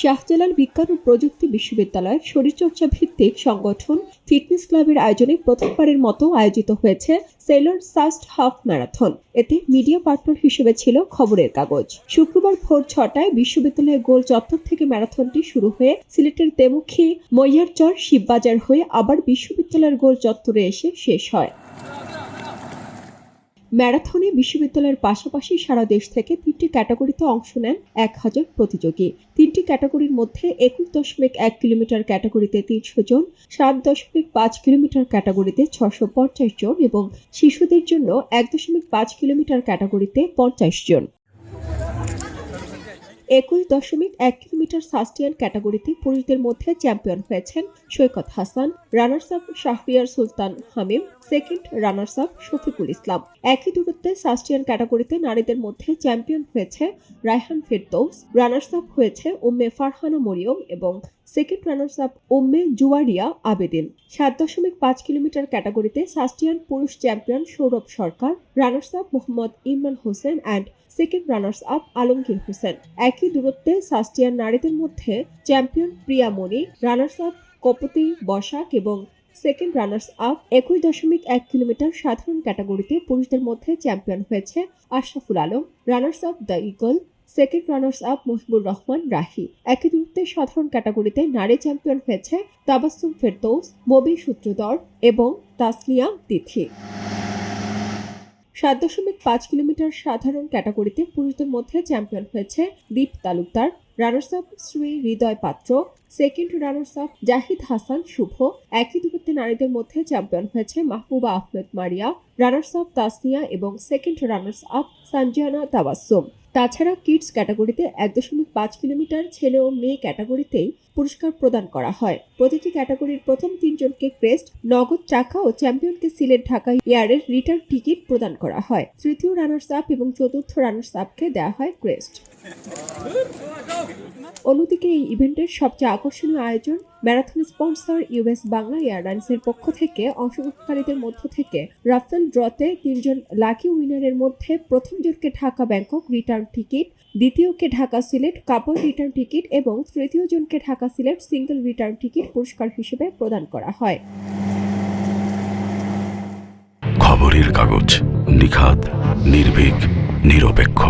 শাহজালাল বিজ্ঞান ও প্রযুক্তি বিশ্ববিদ্যালয়ের শরীরচর্চা ভিত্তিক সংগঠন ফিটনেস ক্লাবের আয়োজনে প্রথমবারের মতো আয়োজিত হয়েছে সেলর সাস্ট হাফ ম্যারাথন। এতে মিডিয়া পার্টনার হিসেবে ছিল খবরের কাগজ। শুক্রবার ভোর ছটায় বিশ্ববিদ্যালয়ের গোল চত্বর থেকে ম্যারাথনটি শুরু হয়ে সিলেটের তেমুখী মৈয়ারচর শিববাজার হয়ে আবার বিশ্ববিদ্যালয়ের গোল চত্বরে এসে শেষ হয়। ম্যারাথনে বিশ্ববিদ্যালয়ের পাশাপাশি সারা দেশ থেকে তিনটি ক্যাটাগরিতে অংশ নেন এক হাজার প্রতিযোগী। তিনটি ক্যাটাগরির মধ্যে একুশ দশমিক এক কিলোমিটার ক্যাটাগরিতে তিনশো জন, সাত দশমিক পাঁচ কিলোমিটার ক্যাটাগরিতে ছশো পঞ্চাশ জন এবং শিশুদের জন্য এক দশমিক পাঁচ কিলোমিটার ক্যাটাগরিতে পঞ্চাশ জন। একুশ দশমিক এক কিলোমিটার সাস্টিয়ান ক্যাটাগরিতে পুরুষদের মধ্যে চ্যাম্পিয়ন হয়েছেন Saikat Hasan runners up Shahriar Sultan Hamim, second runners up Shafiqul Islam. একই দূরত্বে সাস্টিয়ান ক্যাটাগরিতে নারীদের মধ্যে চ্যাম্পিয়ন হয়েছে রায়হান ফেরদৌস রানার্স আপ হয়েছে উম্মে ফারহানা মরিয়ম এবং second runners up Umme Juairia Abedin. সাত দশমিক পাঁচ কিলোমিটার ক্যাটাগরিতে সাস্টিয়ান পুরুষ champion Sourav Sarkar runners up Mohammad Imran Hossain and second runners up Alamgir Hossain. একই দূরত্বে সাস্টিয়ান নারীদের মধ্যে champion Priya Moni runners up Kopoti Basak এবং সেকেন্ড রানার্স আপ একুশ দশমিক এক কিলোমিটার সাধারণ ক্যাটাগরিতে পুরুষদের মধ্যে চ্যাম্পিয়ন হয়েছে Ashraful Alam runners up the eagle second runners up Mahibur Rahman Rahi একই দূরত্বে সাধারণ ক্যাটাগরিতে নারী চ্যাম্পিয়ন হয়েছে তাবাসুম ফেরদৌস মবি সূত্রধর এবং তাসনিয়া তিথি সাত দশমিক পাঁচ কিলোমিটার সাধারণ ক্যাটাগরিতে পুরুষদের মধ্যে চ্যাম্পিয়ন হয়েছে Dip Talukdar. Runners up Shri Hridoy Patro. Second runners up Jahid Hasan, Shuvo. একই দূরত্বে নারীদের মধ্যে চ্যাম্পিয়ন হয়েছে মাহবুবা আহমেদ মারিয়া। রানার্স আপ তাসনিয়া এবং second runners up Sanjana Tabassum তাছাড়া কিডস ক্যাটাগরিতে এক দশমিক পাঁচ কিলোমিটার ছেলে ও মেয়ে ক্যাটাগরিতেই পুরস্কার প্রদান করা হয়। প্রতিটি ক্যাটাগরির প্রথম তিনজনকে ক্রেস্ট, নগদ চাকা ও চ্যাম্পিয়নকে সিলেট ঢাকা এয়ারের রিটার্ন টিকিট প্রদান করা হয়। তৃতীয় রানার্স আপ এবং চতুর্থ রানার্স আপকে দেওয়া হয় ক্রেস্ট। অন্যদিকে এই ইভেন্টের সবচেয়ে আকর্ষণীয় আয়োজন ম্যারাথন স্পন্সর ইউএস বাংলা এয়ারলাইন্সের পক্ষ থেকে অংশগ্রহণকারীদের মধ্য থেকে। রাফেল ড্রতে তিনজন লাকি উইনারের মধ্যে প্রথম জনকে ঢাকা ব্যাংকক রিটার্ন টিকিট, দ্বিতীয়কে ঢাকা সিলেট কাপড় রিটার্ন টিকিট এবং তৃতীয় জনকে Dhaka Sylhet single return ticket পুরস্কার হিসেবে প্রদান করা হয়। খবরের কাগজ নিখাত নির্ভীক, নিরপেক্ষ।